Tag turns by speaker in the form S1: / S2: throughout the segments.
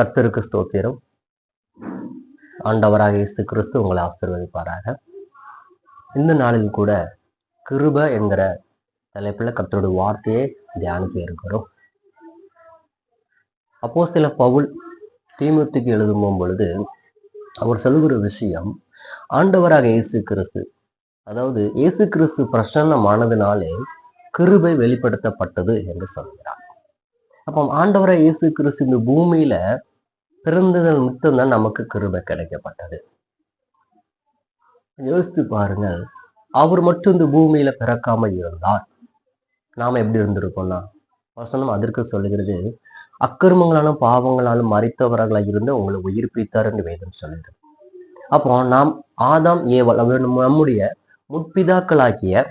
S1: கர்த்தருக்கு ஸ்தோத்திரம். ஆண்டவராக இயேசு கிறிஸ்து உங்களை ஆசிர்வதிப்பாராக. இந்த நாளில் கூட கிருப என்கிற தலைப்பில் கர்த்தருடைய வார்த்தையை தியானிக்க இருக்கிறோம். அப்போ சில பவுல் தீமுத்துக்கு எழுதும் பொழுது அவர் சொல்லுகிற விஷயம் ஆண்டவராக இயேசு கிறிஸ்து அதாவது இயேசு கிறிஸ்து பிரசன்னமானதுனாலே கிருபை வெளிப்படுத்தப்பட்டது என்று சொல்கிறார். அப்போ ஆண்டவராக இயேசு கிறிஸ்து இந்த பூமியில பிறந்ததன் மட்டும்தான் நமக்கு கிருபை கிடைக்கப்பட்டது. யோசித்து பாருங்கள் அவர் மட்டும் இந்த பூமியில பிறக்காமல் இருந்தார். நாம எப்படி இருந்திருக்கோம்னா வசனம் அதற்கு சொல்லுகிறது அக்கிரமங்களாலும் பாவங்களாலும் மறைத்தவர்களாக இருந்து உங்களை உயிர்ப்பித்தார் என்று வேதம் சொல்லுது அப்போ நாம் ஆதாம் ஏவல் அவர் நம்முடைய முற்பிதாக்களாகிய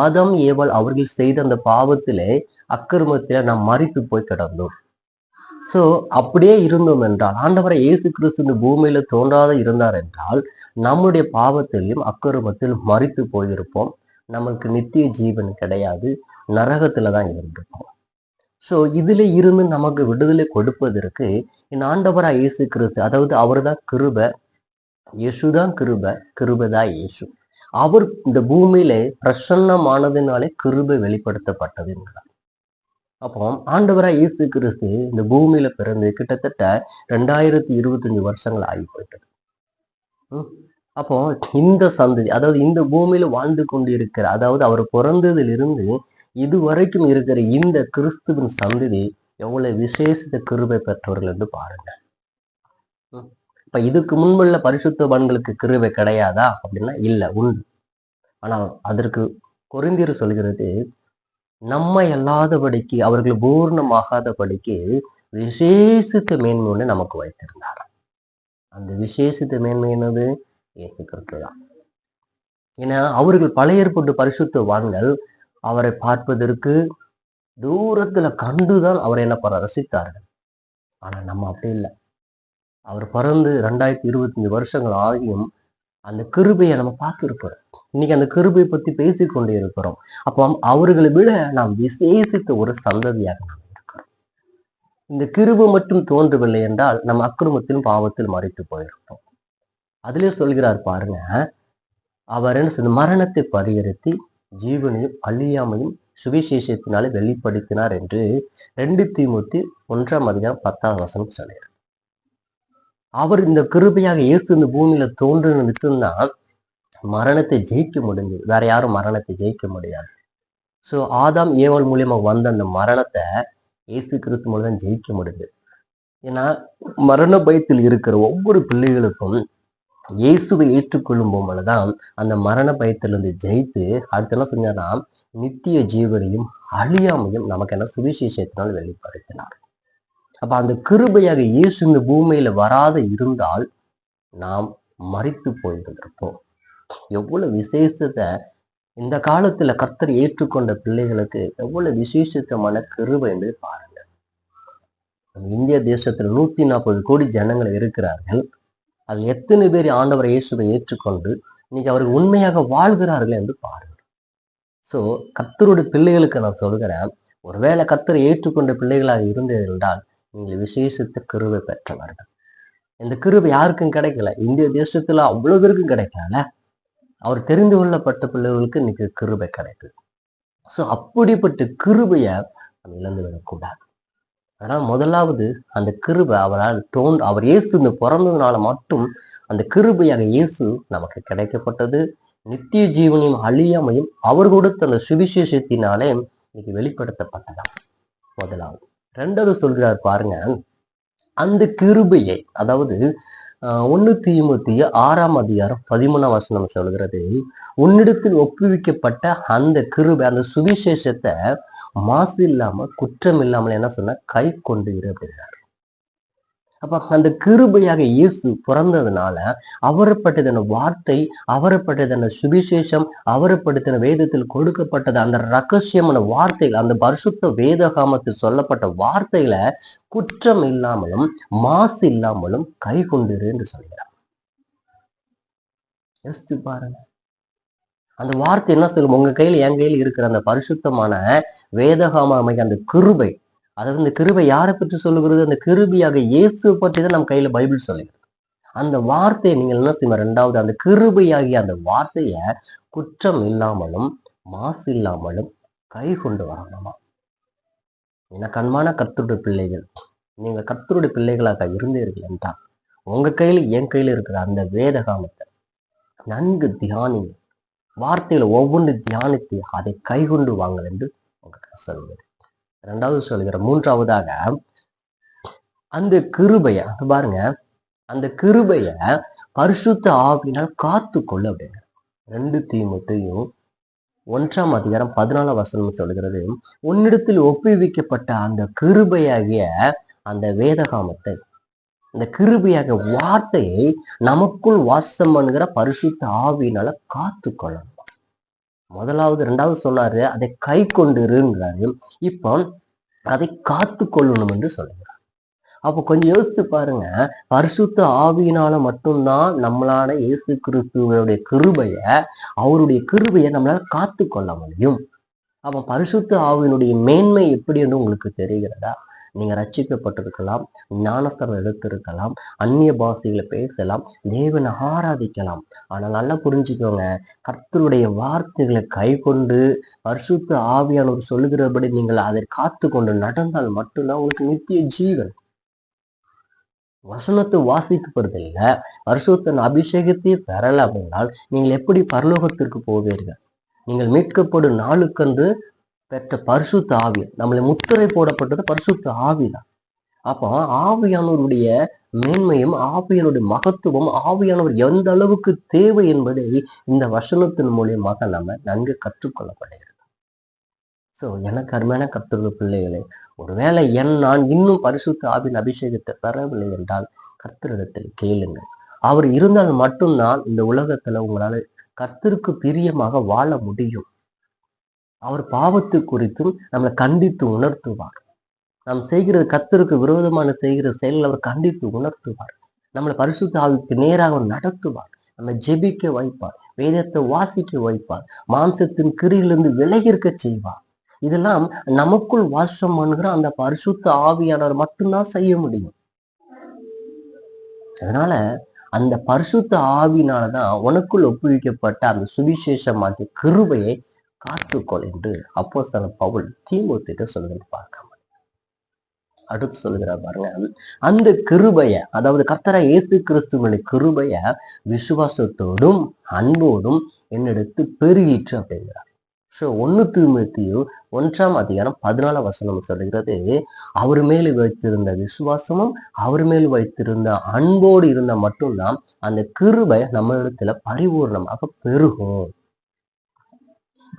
S1: ஆதாம் ஏவல் அவர்கள் செய்த அந்த பாவத்திலே அக்கிரமத்திலே நாம் மறித்து போய் கிடந்தோம். ஸோ அப்படியே இருந்தோம் என்றால் ஆண்டவரை இயேசு கிறிஸ்து இந்த பூமியில தோன்றாத இருந்தார் என்றால் நம்முடைய பாவத்திலும் அக்கிரமத்திலும் மறித்து போயிருப்போம். நமக்கு நித்திய ஜீவன் கிடையாது. நரகத்துல தான் இருந்திருப்போம். ஸோ இதுல இருந்து நமக்கு விடுதலை கொடுப்பதற்கு இந்த ஆண்டவரா இயேசு கிறிஸ்து அதாவது அவர்தான் கிருப இயேசுதான் கிருப கிருபதா இயேசு. அவர் இந்த பூமியில பிரசன்னமானதுனாலே கிருபை வெளிப்படுத்தப்பட்டதுங்கிறார் அப்போ ஆண்டவராக இயேசு கிறிஸ்து இந்த பூமியில பிறந்து கிட்டத்தட்ட ரெண்டாயிரத்தி இருபத்தஞ்சு வருஷங்கள் ஆகி போயிட்டது. ம். அப்போ இந்த சந்ததி அதாவது இந்த பூமியில வாழ்ந்து கொண்டிருக்கிற அதாவது அவர் பிறந்ததிலிருந்து இதுவரைக்கும் இருக்கிற இந்த கிறிஸ்துவின் சந்ததி எவ்வளவு விசேஷித்த கிருபை பெற்றவர்கள் என்று பாருங்க. இப்ப இதுக்கு முன்புள்ள பரிசுத்தவான்களுக்கு கிருபை கிடையாதா? அப்படின்னா இல்லை உண்டு. ஆனால் அதற்கு குறைந்தீர் சொல்கிறது நம்மை அல்லாதபடிக்கு அவர்கள் பூர்ணமாகாதபடிக்கு விசேஷித்த மேன்மை ஒன்று நமக்கு வைத்திருந்தார். அந்த விசேஷித்த மேன்மை என்னது? இயேசு கிறிஸ்து தான். ஏன்னா அவர்கள் பழைய ஏற்பட்டு பரிசுத்தவான்கள் அவரை பார்ப்பதற்கு தூரத்துல கண்டுதான் அவரை என்ன பண்ண ரசித்தார்கள். ஆனா நம்ம அப்படி இல்லை. அவர் பிறந்து ரெண்டாயிரத்தி இருபத்தஞ்சு வருஷங்கள் ஆகியும் அந்த கிருபையை நம்ம பார்த்துருப்போம் இன்னைக்கு அந்த கிருபையை பத்தி பேசிக்கொண்டு இருக்கிறோம் அப்போ அவர்களை விட நாம் விசேஷித்த ஒரு சந்ததியாக நாம் இருக்கிறோம். இந்த கிருபை மட்டும் தோன்றவில்லை என்றால் நம்ம அக்கிரமத்திலும் பாவத்தில் மறைத்து போயிருப்போம். அதிலே சொல்கிறார் பாருங்க அவர் என்ன சொன்ன மரணத்தை பரிகரித்து ஜீவனையும் அழியாமையும் சுவிசேஷத்தினாலே வெளிப்படுத்தினார் என்று ரெண்டு தீமுத்தி ஒன்றாம் அதிகாரம் பத்தாம் வசனம் சொல்கிறார் அவர் இந்த கிருபையாக இயேசு இந்த பூமியில தோன்றின நிமித்தம்தான் மரணத்தை ஜெயிக்க முடிஞ்சது. வேற யாரும் மரணத்தை ஜெயிக்க முடியாது. சோ ஆதாம் ஏவல் மூலியமா வந்த அந்த மரணத்தை இயேசு கிறிஸ்து மூலம் தான் ஜெயிக்க முடிஞ்சது. ஏன்னா மரண பயத்தில் இருக்கிற ஒவ்வொரு பிள்ளைகளுக்கும் இயேசுவை ஏற்றுக்கொள்ளும் போதுதான் அந்த மரண பயத்திலிருந்து ஜெயித்து அடுத்து என்ன செஞ்சானா நித்திய ஜீவனையும் அழியாமையும் நமக்கு என்ன சுவிசேஷத்தினால் வெளிப்படுத்தினார். அப்ப அந்த கிருபையாக இயேசு இந்த பூமியில வராத இருந்தால் நாம் மறித்து போயிருந்திருப்போம். எவ்வளவு விசேஷத்தை இந்த காலத்துல கர்த்தர் ஏற்றுக்கொண்ட பிள்ளைகளுக்கு எவ்வளவு விசேஷத்தமான கிருபை என்று பாருங்க. இந்திய தேசத்துல நூத்தி நாற்பது கோடி ஜனங்கள் இருக்கிறார்கள். அதில் எத்தனை பேர் ஆண்டவர் இயேசுவை ஏற்றுக்கொண்டு இன்னைக்கு அவருக்கு உண்மையாக வாழ்கிறார்கள் என்று பாருங்க. சோ கத்தருடைய பிள்ளைகளுக்கு நான் சொல்கிறேன் ஒருவேளை கத்தரை ஏற்றுக்கொண்ட பிள்ளைகளாக இருந்தது என்றால் நீங்கள் விசேஷத்த கிருவை பெற்றவர்கள். இந்த கிருவை யாருக்கும் கிடைக்கல? இந்திய தேசத்துல அவ்வளவு பேருக்கும் கிடைக்கல அவர் தெரிந்து கொள்ளப்பட்ட பிள்ளைகளுக்கு இன்னைக்கு கிருபை கிடைக்குது ஸோ அப்படிப்பட்ட கிருபையை நம்ம இழந்து விடக்கூடாது. அதனால் முதலாவது அந்த கிருபை அவரால் தோன் அவர் இயேசு இந்த பிறந்ததுனால மட்டும் அந்த கிருபையாக இயேசு நமக்கு கிடைக்கப்பட்டது. நித்திய ஜீவனையும் அழியாமையும் அவர் கொடுத்த அந்த சுவிசேஷத்தினாலே இன்னைக்கு வெளிப்படுத்தப்பட்டதாம் முதலாவது. ரெண்டாவது சொல்கிறார் பாருங்க அந்த கிருபையை அதாவது ஒன்று தீமுத்திய ஆறாம் அதிகாரம் பதிமூணாம் வசனம் சொல்கிறது உன்னிடத்தில் ஒப்புவிக்கப்பட்ட அந்த கிருபை அந்த சுவிசேஷத்தை மாசு இல்லாம குற்றம் இல்லாமல் என்ன சொன்னால் கை கொண்டு இரு அப்படிங்கிறார். அப்ப அந்த கிருபையாக இயேசு பிறந்ததுனால அவரப்பட்டதான வார்த்தை அவரப்பட்டதான சுவிசேஷம் அவரப்படுத்தின வேதத்தில் கொடுக்கப்பட்டது அந்த ரகசியமான வார்த்தைகள் அந்த பரிசுத்த வேதகாமத்தில் சொல்லப்பட்ட வார்த்தையில குற்றம் இல்லாமலும் மாசு இல்லாமலும் கை கொண்டிரு என்று சொல்கிறார். யோசித்து பாருங்க. அந்த வார்த்தை என்ன சொல்லும்? உங்க கையில என் கையில் இருக்கிற அந்த பரிசுத்தமான வேதகாம அமைக்க அந்த கிருபை அதாவது இந்த கிருபை யாரை பற்றி சொல்லுகிறது? அந்த கிருபியாக இயேசு பற்றி தான் நம்ம கையில் பைபிள் சொல்லுகிறது. அந்த வார்த்தையை நீங்கள் என்ன செய்யணும் ரெண்டாவது அந்த கிருபையாகிய அந்த வார்த்தையை குற்றம் இல்லாமலும் மாசு இல்லாமலும் கை கொண்டு வரணுமா? எனக்கு அன்பான கத்தருடைய பிள்ளைகள் நீங்கள் கத்தருடைய பிள்ளைகளாக இருந்தீர்கள் என்றால் உங்கள் கையில் என் கையில் இருக்கிற அந்த வேதகாமத்தை நன்கு தியானிங்க வார்த்தையில் ஒவ்வொன்று தியானித்து அதை கை கொண்டு வாங்க என்று உங்களுக்கு சொல்வது ரெண்டாவது சொல்கிற மூன்றாவதாக அந்த கிருபைய அது பாருங்க அந்த கிருபைய பரிசுத்த ஆவினால் காத்து கொள்ள அப்படிங்க ரெண்டு தீமத்தையும் ஒன்றாம் அதிகாரம் பதினாலாம் வசனம் சொல்கிறது உன்னிடத்தில் ஒப்புவிக்கப்பட்ட அந்த கிருபையாகிய அந்த வேதகாமத்தை இந்த கிருபையாக வார்த்தையை நமக்குள் வாசம் பண்ணுகிற பரிசுத்த ஆவியினால காத்து கொள்ளணும் முதலாவது ரெண்டாவது சொன்னாரு அதை கை கொண்டிருங்கிறாரு இப்போ அதை காத்து கொள்ளணும் என்று சொல்லுகிறார் அப்போ கொஞ்சம் யோசித்து பாருங்க. பரிசுத்த ஆவியினால மட்டும்தான் நம்மளால இயேசு கிறிஸ்துவனுடைய கிருபைய அவருடைய கிருபையை நம்மளால காத்து கொள்ள முடியும். அப்போ பரிசுத்த ஆவியினுடைய மேன்மை எப்படி என்று உங்களுக்கு தெரிகிறதா? நீங்க ரட்சிக்கப்பட்டிருக்கலாம் ஞானஸ்தரம் எடுத்திருக்கலாம் அந்நிய பாஷைகளை பேசலாம் தேவனை ஆராதிக்கலாம். ஆனால் நல்லா புரிஞ்சுக்கோங்க கர்த்தருடைய வார்த்தைகளை கை கொண்டு பரிசுத்த ஆவியானவர் சொல்லுகிறபடி நீங்கள் அதை காத்து கொண்டு நடந்தால் மட்டும்தான் உங்களுக்கு நித்திய ஜீவன். வசனத்தை வாசிக்கப்படுறது இல்லை பரிசுத்தன் அபிஷேகத்தை பெறல அப்படின்னால் நீங்கள் எப்படி பரலோகத்திற்கு போவீர்கள்? நீங்கள் மீட்கப்படும் நாளுக்கன்று பெற்ற பரிசுத்த ஆவி. நம்மளை முத்திரை போடப்பட்டது பரிசுத்த ஆவி தான் அப்போ ஆவியானவருடைய மேன்மையும் ஆவியானுடைய மகத்துவம் ஆவியானவர் எந்த அளவுக்கு தேவை என்பதை இந்த வசனத்தின் மூலியமாக நம்ம நன்கு கற்றுக்கொள்ளப்படுகிறது ஸோ எனக்கு அருமையான கத்துள்ள பிள்ளைகளே ஒருவேளை என் நான் இன்னும் பரிசுத்த ஆவின் அபிஷேகத்தை பெறவில்லை என்றால் கர்த்தரிடத்தில் கேளுங்கள். அவர் இருந்தால் மட்டும்தான் இந்த உலகத்துல உங்களால கர்த்தருக்கு பிரியமாக வாழ முடியும். அவர் பாவத்து குறித்தும் நம்மளை கண்டித்து உணர்த்துவார். நாம் செய்கிறது கத்தருக்கு விரோதமான செய்கிற செயலில் அவர் கண்டித்து உணர்த்துவார். நம்மளை பரிசுத்த ஆவிக்கு நேராக அவர் நடத்துவார். நம்ம ஜெபிக்க வைப்பார். வேதத்தை வாசிக்க வைப்பார். மாம்சத்தின் கிரியிலிருந்து விலகி இருக்க செய்வார். இதெல்லாம் நமக்குள் வாசம் பண்ணுகிற அந்த பரிசுத்த ஆவியானவர் மட்டும்தான் செய்ய முடியும். அதனால அந்த பரிசுத்த ஆவினாலதான் உனக்குள் ஒப்புவிக்கப்பட்ட அந்த சுவிசேஷமாகிய கிருபையை காத்துக்கொள் என்று அப்போ பவுல் தீமுத்திட்டு சொல்லுறது பார்க்க அடுத்து சொல்லுகிறார் பாருங்க. அந்த கிருபைய அதாவது கர்த்தரா இயேசு கிறிஸ்துவனுடைய கிருபைய விசுவாசத்தோடும் அன்போடும் என்னெடுத்து பெருகிற்று அப்படிங்கிறார். ஸோ ஒன்று தூய்மத்தியும் ஒன்றாம் அதிகாரம் பதினாலாம் வசனம் சொல்லுகிறது அவர் மேல் வைத்திருந்த விசுவாசமும் அவர் மேல் வைத்திருந்த அன்போடு இருந்தால் மட்டும்தான் அந்த கிருபை நம்மளிடத்துல பரிபூர்ணமாக பெருகும்.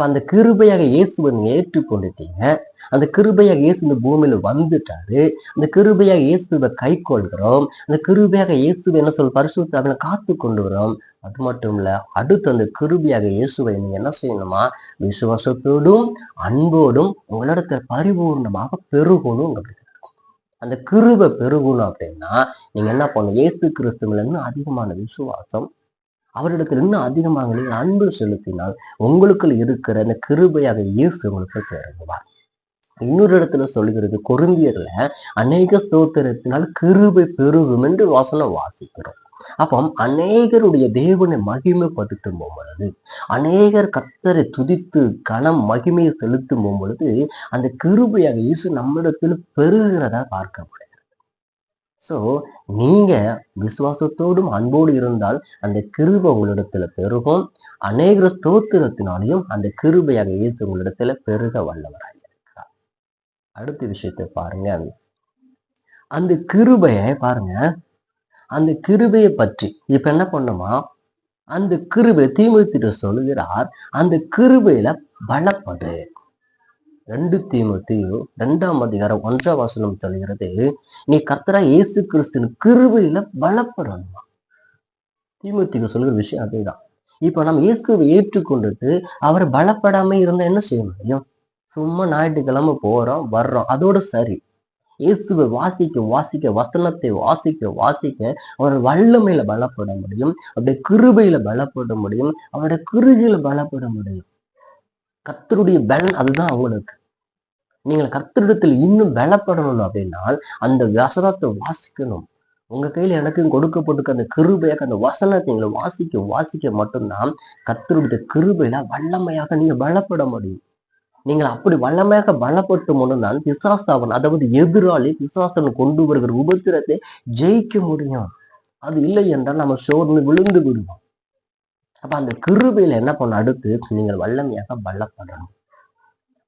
S1: இப்போ அந்த கிருபையாக இயேசுவை நீங்கள் ஏற்றுக்கொண்டுட்டீங்க. அந்த கிருபையாக இயேசு இந்த பூமியில் வந்துட்டாரு. அந்த கிருபையாக இயேசுவை கை கொள்கிறோம். அந்த கிருபையாக இயேசுவை என்ன சொல் பரிசுத்த அவனை காத்து கொண்டு வரோம். அது மட்டும் இல்லை அடுத்து அந்த கிருபையாக இயேசுவை நீங்கள் என்ன செய்யணுமா? விசுவாசத்தோடும் அன்போடும் உங்களிடத்தில் பரிபூர்ணமாக பெருகணும் அந்த கிருபை பெருகணும் அப்படின்னா நீங்கள் என்ன பண்ணணும்? இயேசு கிறிஸ்துவில் இன்னும் அதிகமான விசுவாசம் அவரிடத்தில் இன்னும் அதிகமாக நீங்கள் அன்பு செலுத்தினால் உங்களுக்குள் இருக்கிற அந்த கிருபையாக இயேசு உங்களுக்கு இறங்குவார் இன்னொரு இடத்துல சொல்லுகிறது கொருந்தியர்ல அநேக ஸ்தோத்திரத்தினால் கிருபை பெருகும் என்று வாசனம் வாசிக்கிறோம். அப்போ அநேகருடைய தேவனை மகிமைப்படுத்தும் பொழுது அநேகர் கத்தரை துதித்து கனம் மகிமையை செலுத்தும் போது அந்த கிருபையாக இயேசு நம்மிடத்தில் பெருகிறதா பார்க்க முடியும். ஸோ நீங்க விசுவாசத்தோடும் அன்போடு இருந்தால் அந்த கிருபை உங்களிடத்துல பெருகும். அநேக ஸ்தோத்திரத்தினாலையும் அந்த கிருபையாக இயேசு உங்களிடத்துல பெருக வல்லவராக இருக்கிறார். அடுத்த விஷயத்தை பாருங்க. அந்த கிருபையை பாருங்க. அந்த கிருபையை பற்றி இப்ப என்ன பண்ணுமா? அந்த கிருபை தீமுத்திட்டு சொல்லுகிறார். அந்த கிருபையில பலப்படு. ரெண்டு தீமுத்தையும் ரெண்டாம் அதிகாரம் ஒன்றாம் வசனம் சொல்கிறது நீ கர்த்தரா இயேசு கிறிஸ்துவின் கிருபையில பலப்படணும். தீமத்திக்கு சொல்லுற விஷயம் அதேதான். இப்போ நம்ம இயேசுவை ஏற்றுக்கொண்டுட்டு அவரை பலப்படாம இருந்தா என்ன செய்ய முடியும்? சும்மா ஞாயிற்றுக்கிழமை போறோம் வர்றோம் அதோட சரி. இயேசுவை வாசிக்க வாசிக்க வசனத்தை வாசிக்க வாசிக்க அவர் வல்லமையில பலப்பட முடியும் அவருடைய கிருபையில பலப்பட முடியும் அவருடைய கிருகையில பலப்பட முடியும். கத்தருடைய பலன் அதுதான் அவங்களுக்கு. நீங்கள் கர்த்தரிடத்தில் இன்னும் பலப்படணும் அப்படின்னால் அந்த வசனத்தை வாசிக்கணும். உங்க கையில் எனக்கும் கொடுக்கப்பட்டிருக்க அந்த கிருபையாக அந்த வசனத்தை நீங்கள் வாசிக்க வாசிக்க மட்டும்தான் கர்த்தருடைய கிருபையில வல்லமையாக நீங்கள் பலப்பட முடியும். நீங்கள் அப்படி வல்லமையாக பலப்பட்டு மட்டும்தான் பிசாசாவன் அதாவது எதிராளி பிசாசன் கொண்டு வருகிற உபத்திரத்தை ஜெயிக்க முடியும். அது இல்லை என்றால் நம்ம சோர்ந்து விழுந்து விடுவோம். அப்போ அந்த கிருபையில் என்ன பண்ண அடுத்து நீங்கள் வல்லமையாக பலப்படணும்.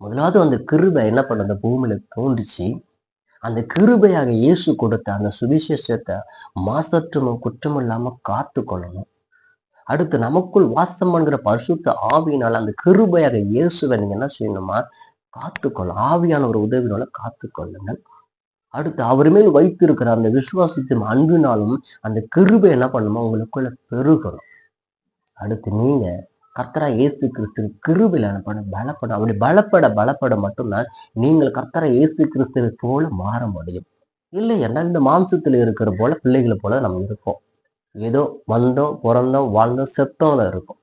S1: முதலாவது அந்த கிருபை என்ன பண்ண அந்த பூமியில தோன்றுச்சு. அந்த கிருபையாக இயேசு கொடுத்த அந்த சுவிசேஷத்தை மாசற்றமும் குற்றம் இல்லாம காத்து கொள்ளணும் அடுத்து நமக்குள் வாசம் பண்ணுற பரிசுத்த ஆவியினால் அந்த கிருபையாக இயேசுவை நீங்க என்ன செய்யணுமா? காத்துக்கொள்ள ஆவியான ஒரு உதவினால காத்துக்கொள்ளுங்கள். அடுத்து அவர் மேல் வைத்திருக்கிற அந்த விசுவாசத்தின் அன்பினாலும் அந்த கிருபை என்ன பண்ணுமா? உங்களுக்குள்ள பெருகணும். அடுத்து நீங்க கர்த்தரா இயேசு கிறிஸ்து கிருவில் என்ன பலப்படும். அப்படி பலப்பட பலப்பட மட்டும்தான் நீங்கள் கர்த்தரா இயேசு கிறிஸ்துவை போல மாற முடியும். இல்லை என்ன இந்த மாம்சத்துல இருக்கிற போல பிள்ளைகளை போல நம்ம இருப்போம். ஏதோ வந்தோம் பிறந்தோம் வாழ்ந்தோம் செத்தோம்ல இருக்கும்.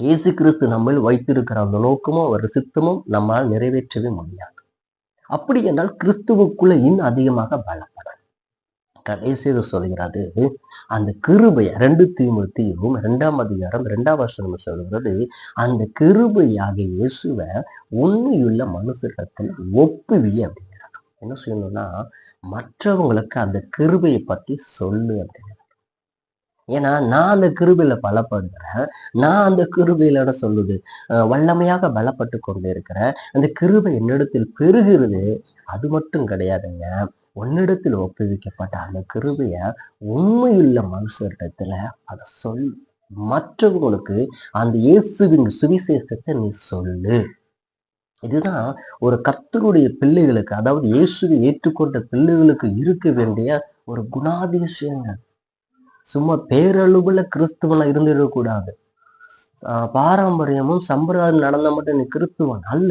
S1: இயேசு கிறிஸ்து நம்ம வைத்திருக்கிற அந்த நோக்கமும் ஒரு சித்தமும் நம்மால் நிறைவேற்றவே முடியாது. அப்படி என்றால் கிறிஸ்துவுக்குள்ள இன்னும் அதிகமாக பலப்படும் கடைசியாக சொல்கிறது அந்த கிருபை ரெண்டு தீமுத்தியும் ரெண்டாம் அதிகாரம் ரெண்டாம் வருஷம் சொல்கிறது அந்த கிருபையாக இயேசுவை உண்மையுள்ள மனுஷத்தில் ஒப்புவி அப்படிங்கிறாங்க என்ன சொல்லணும்னா மற்றவங்களுக்கு அந்த கிருபையை பற்றி சொல்லு அப்படிங்கிறாங்க ஏன்னா நான் அந்த கிருபையில பலப்படுகிறேன் நான் அந்த கிருபையில என்ன சொல்லுது வல்லமையாக பலப்பட்டு கொண்டு இருக்கிறேன் அந்த கிருபை என்னிடத்தில் பெருகிறது அது மட்டும் கிடையாதுங்க. உன்னிடத்தில் ஒப்புவிக்கப்பட்ட அந்த கிருபையை உண்மையுள்ள மனுஷரிடத்துல அதை சொல். மற்றவங்களுக்கு அந்த இயேசுவின் சுவிசேஷத்தை நீ சொல்லு. இதுதான் ஒரு கர்த்தருடைய பிள்ளைகளுக்கு அதாவது இயேசுவை ஏற்றுக்கொண்ட பிள்ளைகளுக்கு இருக்க வேண்டிய ஒரு குணாதிசயங்கள். சும்மா பேரளவுல கிறிஸ்துவனா இருந்துடக்கூடாது. பாரம்பரியமும் சம்பிரதாயம் நடந்த மட்டும் நீ கிறிஸ்துவன் அல்ல.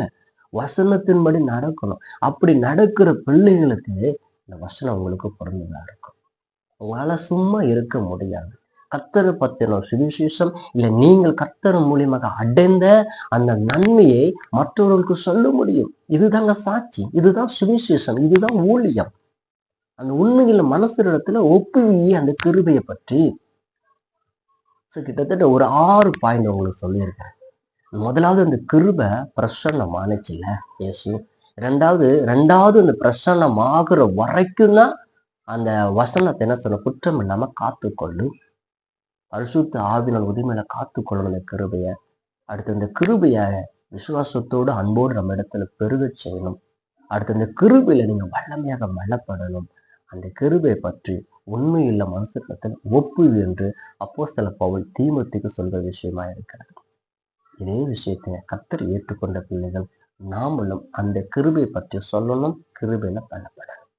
S1: வசனத்தின்படி நடக்கணும். அப்படி நடக்கிற பிள்ளைகளுக்கு இந்த வசனம் உங்களுக்கு பொருந்ததாக இருக்கும். உங்களால் சும்மா இருக்க முடியாது. கத்தரை பத்தின சுவிசேஷம் இல்லை நீங்கள் கத்தர் மூலியமாக அடைந்த அந்த நன்மையை மற்றவர்களுக்கு சொல்ல முடியும். இதுதாங்க சாட்சி இதுதான் சுவிசேஷம் இதுதான் ஊழியம். அந்த உண்மையில் மனசிடத்துல ஒப்புவியே அந்த கிருபையை பற்றி. ஸோ கிட்டத்தட்ட ஒரு ஆறு பாயிண்ட் உங்களுக்கு சொல்லியிருக்கேன் முதலாவது அந்த கிருபை பிரசன்னமானுச்சுல்ல இயேசு ரெண்டாவது ரெண்டாவது அந்த பிரசன்னமாகிற வரைக்கும் தான் அந்த வசனத்தை என்ன சொல்ல குற்றம் இல்லாம காத்துக்கொள்ளு. பரிசுத்த ஆவினால் உரிமையில காத்துக்கொள்ளணும் அந்த கிருபைய. அடுத்து இந்த கிருபைய விசுவாசத்தோடு அன்போடு நம்ம இடத்துல பெருகச் செய்யணும். அடுத்து இந்த கிருபையில நீங்க வல்லமையாக பலப்படணும் அந்த கிருபை பற்றி உண்மையுள்ள மனுஷத்தில் ஒப்பு என்று அப்போ சில பவுல் தீமத்துக்கு சொல்ற விஷயமா இருக்கிறது. இதே விஷயத்தை கத்தர் ஏற்றுக்கொண்ட பிள்ளைகள் நாமளும் அந்த கிருபை பற்றி சொல்லணும் கிருபையில பண்ணப்படணும்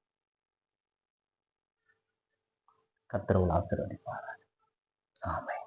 S1: கத்தர் ஆசீர்வதிப்பார்கள் ஆமை